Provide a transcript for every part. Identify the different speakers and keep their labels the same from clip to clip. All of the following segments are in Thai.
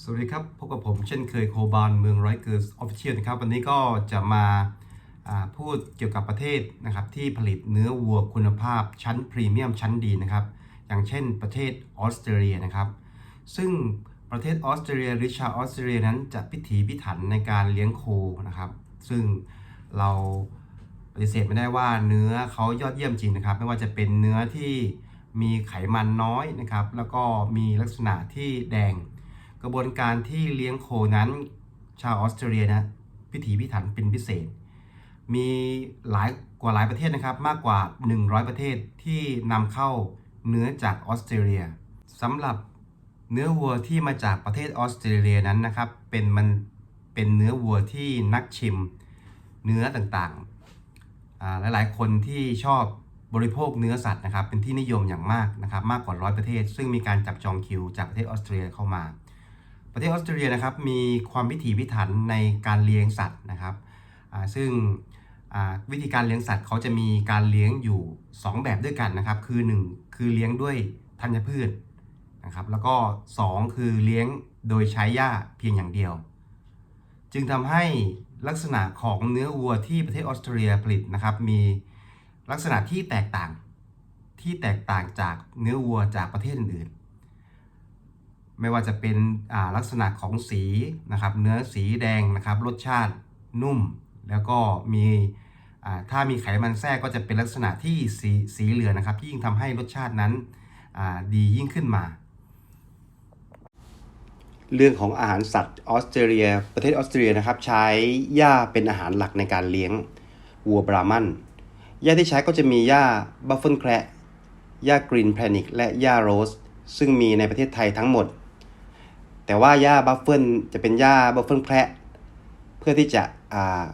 Speaker 1: สวัสดีครับ พบกับผมเช่นเคยโคบานเมืองร้อยเกิร์สออฟฟิเชียลนะครับ วันนี้ก็จะมาอ่าพูดเกี่ยวกับประเทศนะครับที่ผลิตเนื้อวัวคุณภาพชั้นพรีเมียมชั้นดีนะครับ อย่างเช่นประเทศออสเตรเลียนะครับ ซึ่งประเทศออสเตรเลียหรือชาวออสเตรเลียนั้นจะพิถีพิถันในการเลี้ยงโคนะครับ ซึ่งเราปฏิเสธไม่ได้ว่าเนื้อเขายอดเยี่ยมจริงนะครับ ไม่ว่าจะเป็นเนื้อที่มีไขมันน้อยนะครับ แล้วก็มีลักษณะที่แดง กระบวนการที่เลี้ยงโคนั้น ชาวออสเตรเลียนะพิถีพิถันเป็นพิเศษ มีหลายกว่าหลายประเทศนะครับมากกว่า 100 ประเทศที่นำเข้าเนื้อจากออสเตรเลียสำหรับเนื้อวัวที่มาจากประเทศออสเตรเลียนั้นนะครับเป็นมันเป็นเนื้อวัวที่นักชิมเนื้อต่างๆอ่าหลายๆ คนที่ชอบบริโภคเนื้อสัตว์นะครับเป็นที่นิยมอย่างมากนะครับมากกว่าร้อยประเทศ ซึ่งมีการจับจองคิวจากประเทศออสเตรเลียเข้ามา ประเทศออสเตรเลียนะครับมีความพิถีพิถันในการเลี้ยงสัตว์นะครับซึ่งวิธีการเลี้ยงสัตว์เขาจะมีการเลี้ยงอยู่ 2 แบบด้วยกันนะครับ คือ 1 คือเลี้ยงด้วยธัญพืชนะครับแล้วก็ 2 คือเลี้ยงโดยใช้หญ้าเพียงอย่างเดียว จึงทำให้ลักษณะของเนื้อวัวที่ประเทศออสเตรเลียผลิตนะครับ มีลักษณะที่แตกต่างที่แตกต่างจากเนื้อวัวจากประเทศอื่นๆ ไม่ว่าจะเป็นลักษณะของสีนะครับเนื้อสีแดงนะครับรสชาตินุ่ม แล้วก็มีถ้ามีไขมันแทรกก็จะเป็นลักษณะที่สีสีเหลืองนะครับ ที่ยิ่งทำให้รสชาตินั้นดียิ่งขึ้นมา เรื่องของอาหารสัตว์ออสเตรเลีย ประเทศออสเตรเลียนะครับ ใช้หญ้าเป็นอาหารหลักในการเลี้ยงวัวบรามันหญ้าที่ใช้ก็จะมีหญ้าบัฟเฟิลแคระหญ้ากรีนแพนิกและหญ้าโรส ซึ่งมีในประเทศไทยทั้งหมด แต่ว่าหญ้าบัฟเฟิลจะเป็นหญ้าบัฟเฟิลแคระเพื่อที่จะอ่า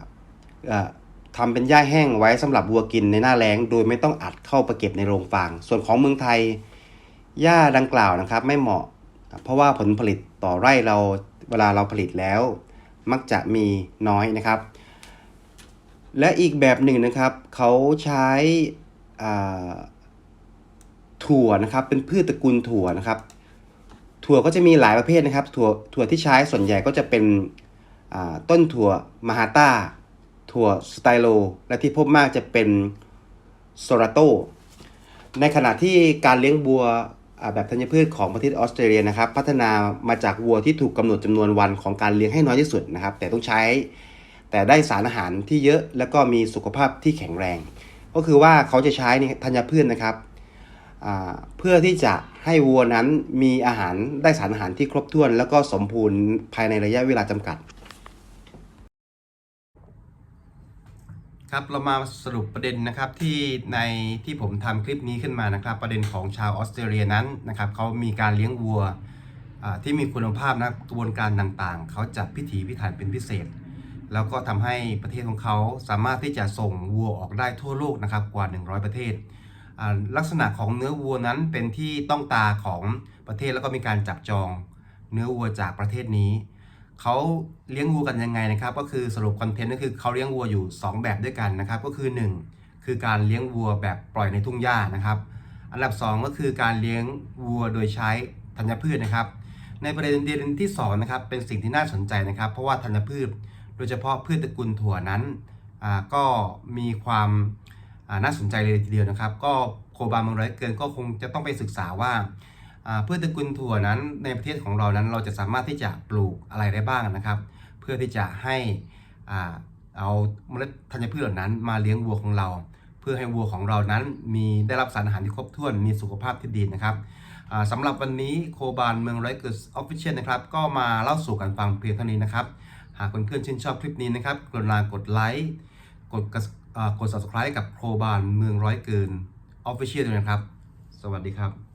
Speaker 1: ทำเป็นหญ้าแห้งไว้สำหรับวัวกินในหน้าแล้ง โดยไม่ต้องอัดเข้าไปเก็บในโรงฟาง ส่วนของเมืองไทยหญ้าดังกล่าวนะครับ ไม่เหมาะ เพราะว่าผลผลิตต่อไร่เราเวลาเราผลิตแล้ว มักจะมีน้อยนะครับ และอีกแบบหนึ่งนะครับ เขาใช้ถั่วนะครับ เป็นพืชตระกูลถั่วนะครับ ถั่วก็จะมีหลายประเภทนะครับ ถั่วถั่วที่ใช้ส่วนใหญ่ก็จะเป็นต้นถั่วมาฮาต้า ถั่วสไตโล และที่พบมากจะเป็นโซราโต ในขณะที่การเลี้ยงวัวแบบธัญพืชของประเทศออสเตรเลียนะครับ พัฒนามาจากวัวที่ถูกกำหนดจำนวนวันของการเลี้ยงให้น้อยที่สุดนะครับ แต่ต้องใช้ แต่ได้สารอาหารที่เยอะ แล้วก็มีสุขภาพที่แข็งแรง ก็คือว่าเขาจะใช้นี่ธัญพืชนะครับ เพื่อที่จะให้วัวนั้นมีอาหารได้สารอาหารที่ครบถ้วน แล้วก็สมบูรณ์ภายในระยะเวลาจำกัด ครับเรามาสรุปประเด็นนะครับที่ในที่ผมทำคลิปนี้ขึ้นมานะครับ ประเด็นของชาวออสเตรเลียนั้นนะครับเขามีการเลี้ยงวัวที่มีคุณภาพนะกระบวนการต่างๆ เขาจะพิถีพิถันเป็นพิเศษ แล้วก็ทำให้ประเทศของเขาสามารถที่จะส่งวัวออกได้ทั่วโลกนะครับกว่า 100 ประเทศ ลักษณะของเนื้อวัวนั้นเป็นที่ต้องตาของประเทศแล้วก็มีการจับจองเนื้อวัวจากประเทศนี้เขาเลี้ยงวัวกันยังไงนะครับ ก็คือสรุปคอนเทนต์ก็คือเขาเลี้ยงวัวอยู่ 2 แบบด้วยกันนะครับ ก็คือ 1 คือการเลี้ยงวัวแบบปล่อยในทุ่งหญ้านะครับ อันดับ 2 ก็คือการเลี้ยงวัวโดยใช้ธัญพืชนะครับ ในประเด็นเด่นที่2นะครับเป็นสิ่งที่น่าสนใจนะครับ เพราะว่าธัญพืช โดยเฉพาะพืชตระกูลถั่วนั้นก็มีความ น่าสนใจเลยทีเดียวนะครับ ก็โคบาเมืองร้อยเกินก็คงจะต้องไปศึกษาว่าพืชตระกูลถั่วนั้นในประเทศของเรานั้นเราจะสามารถที่จะปลูกอะไรได้บ้างนะครับ เพื่อที่จะให้อเอาเมล็ดธัญพืชเหล่านั้นมาเลี้ยงวัวของเรา เพื่อให้วัวของเรานั้นมีได้รับสารอาหารที่ครบถ้วนมีสุขภาพที่ดีนะครับสำหรับวันนี้โคบานเมืองไรเกิร์สออฟฟิเชียลนะครับ ก็มาเล่าสู่กันฟังเพียงเท่านี้นะครับ หากเพื่อนๆชื่นชอบคลิปนี้นะครับกรุณากดไลค์กด กระอ่ากด subscribe กับโคบานเมืองร้อยเกินออฟฟิเชียลด้วยนะครับ สวัสดีครับ